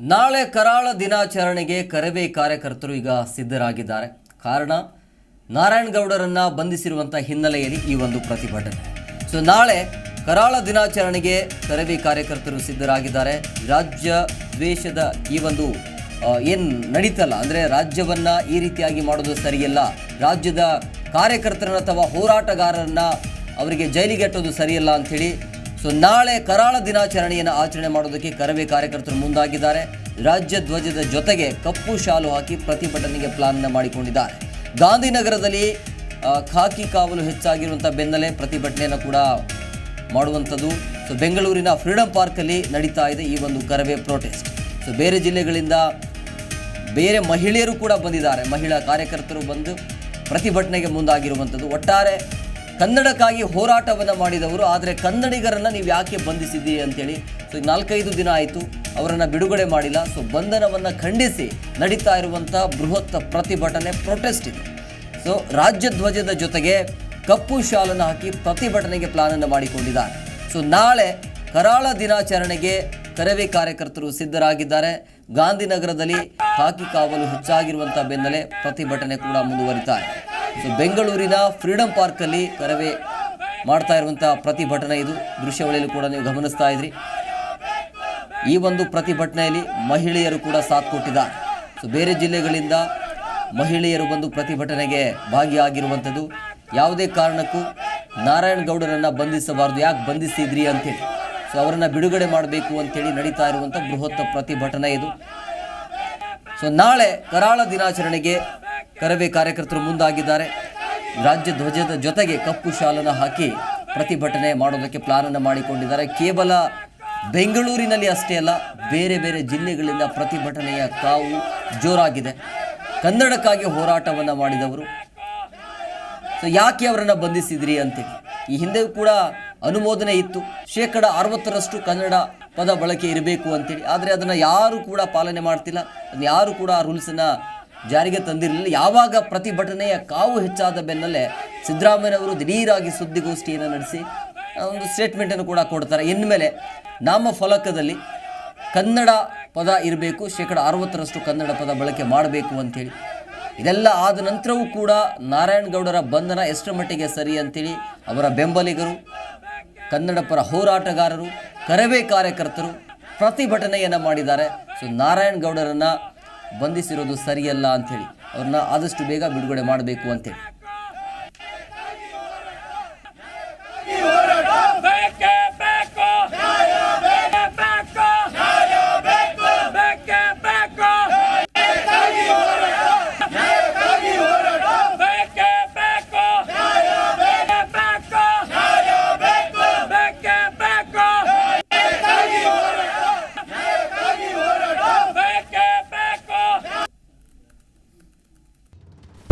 ನಾಳೆ ಕರಾಳ ದಿನಾಚರಣೆಗೆ ಕರವೇ ಕಾರ್ಯಕರ್ತರು ಈಗ ಸಿದ್ಧರಾಗಿದ್ದಾರೆ. ಕಾರಣ ನಾರಾಯಣಗೌಡರನ್ನ ಬಂಧಿಸಿರುವಂಥ ಹಿನ್ನೆಲೆಯಲ್ಲಿ ಈ ಒಂದು ಪ್ರತಿಭಟನೆ. ಸೊ ನಾಳೆ ಕರಾಳ ದಿನಾಚರಣೆಗೆ ಕರವೇ ಕಾರ್ಯಕರ್ತರು ಸಿದ್ಧರಾಗಿದ್ದಾರೆ. ರಾಜ್ಯ ದ್ವೇಷದ ಈ ಒಂದು ಏನು ನಡೀತಲ್ಲ, ಅಂದರೆ ರಾಜ್ಯವನ್ನ ಈ ರೀತಿಯಾಗಿ ಮಾಡೋದು ಸರಿಯಲ್ಲ, ರಾಜ್ಯದ ಕಾರ್ಯಕರ್ತರನ್ನ ಅಥವಾ ಹೋರಾಟಗಾರರನ್ನ ಅವರಿಗೆ ಜೈಲಿಗೆಟ್ಟೋದು ಸರಿಯಲ್ಲ ಅಂಥೇಳಿ ಸೊ ನಾಳೆ ಕರಾಳ ದಿನಾಚರಣೆಯನ್ನು ಆಚರಣೆ ಮಾಡೋದಕ್ಕೆ ಕರವೇ ಕಾರ್ಯಕರ್ತರು ಮುಂದಾಗಿದ್ದಾರೆ. ರಾಜ್ಯ ಧ್ವಜದ ಜೊತೆಗೆ ಕಪ್ಪು ಶಾಲು ಹಾಕಿ ಪ್ರತಿಭಟನೆಗೆ ಪ್ಲಾನ್ನ ಮಾಡಿಕೊಂಡಿದ್ದಾರೆ. ಗಾಂಧಿನಗರದಲ್ಲಿ ಖಾಕಿ ಕಾವಲು ಹೆಚ್ಚಾಗಿರುವಂಥ ಬೆನ್ನಲ್ಲೇ ಪ್ರತಿಭಟನೆಯನ್ನು ಕೂಡ ಮಾಡುವಂಥದ್ದು. ಸೊ ಬೆಂಗಳೂರಿನ ಫ್ರೀಡಂ ಪಾರ್ಕಲ್ಲಿ ನಡೀತಾ ಇದೆ ಈ ಒಂದು ಕರವೇ ಪ್ರೊಟೆಸ್ಟ್ ಸೊ ಬೇರೆ ಜಿಲ್ಲೆಗಳಿಂದ ಬೇರೆ ಮಹಿಳೆಯರು ಕೂಡ ಬಂದಿದ್ದಾರೆ. ಮಹಿಳಾ ಕಾರ್ಯಕರ್ತರು ಬಂದು ಪ್ರತಿಭಟನೆಗೆ ಮುಂದಾಗಿರುವಂಥದ್ದು. ಒಟ್ಟಾರೆ ಕನ್ನಡಕ್ಕಾಗಿ ಹೋರಾಟವನ್ನು ಮಾಡಿದವರು, ಆದರೆ ಕನ್ನಡಿಗರನ್ನು ನೀವು ಯಾಕೆ ಬಂಧಿಸಿದ್ದೀರಿ ಅಂತೇಳಿ. ಸೊ ನಾಲ್ಕೈದು ದಿನ ಆಯಿತು, ಅವರನ್ನು ಬಿಡುಗಡೆ ಮಾಡಿಲ್ಲ. ಸೊ ಬಂಧನವನ್ನು ಖಂಡಿಸಿ ನಡೀತಾ ಇರುವಂಥ ಬೃಹತ್ ಪ್ರತಿಭಟನೆ ಪ್ರೊಟೆಸ್ಟ್ ಇದೆ. ಸೊ ರಾಜ್ಯ ಧ್ವಜದ ಜೊತೆಗೆ ಕಪ್ಪು ಶಾಲನ್ನು ಹಾಕಿ ಪ್ರತಿಭಟನೆಗೆ ಪ್ಲಾನನ್ನು ಮಾಡಿಕೊಂಡಿದ್ದಾರೆ. ಸೊ ನಾಳೆ ಕರಾಳ ದಿನಾಚರಣೆಗೆ ಕರವೇ ಕಾರ್ಯಕರ್ತರು ಸಿದ್ಧರಾಗಿದ್ದಾರೆ. ಗಾಂಧಿನಗರದಲ್ಲಿ ಹಾಕಿ ಕಾವಲು ಹೆಚ್ಚಾಗಿರುವಂಥ ಬೆನ್ನಲ್ಲೇ ಪ್ರತಿಭಟನೆ ಕೂಡ ಮುಂದುವರಿತಾ ಇದೆ. ಸೊ ಬೆಂಗಳೂರಿನ ಫ್ರೀಡಂ ಪಾರ್ಕಲ್ಲಿ ಕರವೇ ಮಾಡ್ತಾ ಇರುವಂಥ ಪ್ರತಿಭಟನೆ ಇದು. ದೃಶ್ಯಾವಳಿಯಲ್ಲಿ ಕೂಡ ನೀವು ಗಮನಿಸ್ತಾ ಇದ್ರಿ. ಈ ಒಂದು ಪ್ರತಿಭಟನೆಯಲ್ಲಿ ಮಹಿಳೆಯರು ಕೂಡ ಸಾಥ್ ಕೊಟ್ಟಿದ್ದಾರೆ. ಸೊ ಬೇರೆ ಜಿಲ್ಲೆಗಳಿಂದ ಮಹಿಳೆಯರು ಬಂದು ಪ್ರತಿಭಟನೆಗೆ ಭಾಗಿಯಾಗಿರುವಂಥದ್ದು. ಯಾವುದೇ ಕಾರಣಕ್ಕೂ ನಾರಾಯಣಗೌಡರನ್ನು ಬಂಧಿಸಬಾರ್ದು. ಯಾಕೆ ಬಂಧಿಸಿದ್ರಿ ಅಂತೇಳಿ ಸೊ ಅವರನ್ನು ಬಿಡುಗಡೆ ಮಾಡಬೇಕು ಅಂತೇಳಿ ನಡೀತಾ ಇರುವಂಥ ಬೃಹತ್ ಪ್ರತಿಭಟನೆ ಇದು. ಸೊ ನಾಳೆ ಕರಾಳ ದಿನಾಚರಣೆಗೆ ಕರವೇ ಕಾರ್ಯಕರ್ತರು ಮುಂದಾಗಿದ್ದಾರೆ. ರಾಜ್ಯ ಧ್ವಜದ ಜೊತೆಗೆ ಕಪ್ಪು ಶಾಲನ ಹಾಕಿ ಪ್ರತಿಭಟನೆ ಮಾಡೋದಕ್ಕೆ ಪ್ಲಾನನ್ನು ಮಾಡಿಕೊಂಡಿದ್ದಾರೆ. ಕೇವಲ ಬೆಂಗಳೂರಿನಲ್ಲಿ ಅಷ್ಟೇ ಅಲ್ಲ, ಬೇರೆ ಬೇರೆ ಜಿಲ್ಲೆಗಳಿಂದ ಪ್ರತಿಭಟನೆಯ ಕಾವು ಜೋರಾಗಿದೆ. ಕನ್ನಡಕ್ಕಾಗಿ ಹೋರಾಟವನ್ನು ಮಾಡಿದವರು. ಸೊ ಯಾಕೆ ಅವರನ್ನು ಬಂಧಿಸಿದ್ರಿ ಅಂತೇಳಿ ಈ ಹಿಂದೆ ಕೂಡ ಅನುಮೋದನೆ ಇತ್ತು. ಶೇಕಡ ಅರವತ್ತರಷ್ಟು ಕನ್ನಡ ಪದ ಬಳಕೆ ಇರಬೇಕು ಅಂತೇಳಿ ಆದರೆ ಅದನ್ನು ಯಾರು ಕೂಡ ಪಾಲನೆ ಮಾಡ್ತಿಲ್ಲ. ಅದನ್ನ ಯಾರು ಕೂಡ ಆ ರೂಲ್ಸನ್ನು ಜಾರಿಗೆ ತಂದಿರಲಿಲ್ಲ. ಯಾವಾಗ ಪ್ರತಿಭಟನೆಯ ಕಾವು ಹೆಚ್ಚಾದ ಬೆನ್ನಲ್ಲೇ ಸಿದ್ದರಾಮಯ್ಯನವರು ದಿಢೀರಾಗಿ ಸುದ್ದಿಗೋಷ್ಠಿಯನ್ನು ನಡೆಸಿ ಒಂದು ಸ್ಟೇಟ್ಮೆಂಟನ್ನು ಕೂಡ ಕೊಡ್ತಾರೆ. ಇನ್ಮೇಲೆ ನಾಮ ಫಲಕದಲ್ಲಿ ಕನ್ನಡ ಪದ ಇರಬೇಕು, ಶೇಕಡ ಅರವತ್ತರಷ್ಟು ಕನ್ನಡ ಪದ ಬಳಕೆ ಮಾಡಬೇಕು ಅಂತೇಳಿ. ಇದೆಲ್ಲ ಆದ ನಂತರವೂ ಕೂಡ ನಾರಾಯಣಗೌಡರ ಬಂಧನ ಎಷ್ಟರ ಮಟ್ಟಿಗೆ ಸರಿ ಅಂತೇಳಿ ಅವರ ಬೆಂಬಲಿಗರು, ಕನ್ನಡ ಪರ ಹೋರಾಟಗಾರರು, ಕರವೇ ಕಾರ್ಯಕರ್ತರು ಪ್ರತಿಭಟನೆಯನ್ನು ಮಾಡಿದ್ದಾರೆ. ಸೊ ನಾರಾಯಣಗೌಡರನ್ನು ಬಂಧಿಸಿರೋದು ಸರಿಯಲ್ಲ ಅಂಥೇಳಿ. ಅವ್ರನ್ನ ಆದಷ್ಟು ಬೇಗ ಬಿಡುಗಡೆ ಮಾಡಬೇಕು ಅಂತೇಳಿ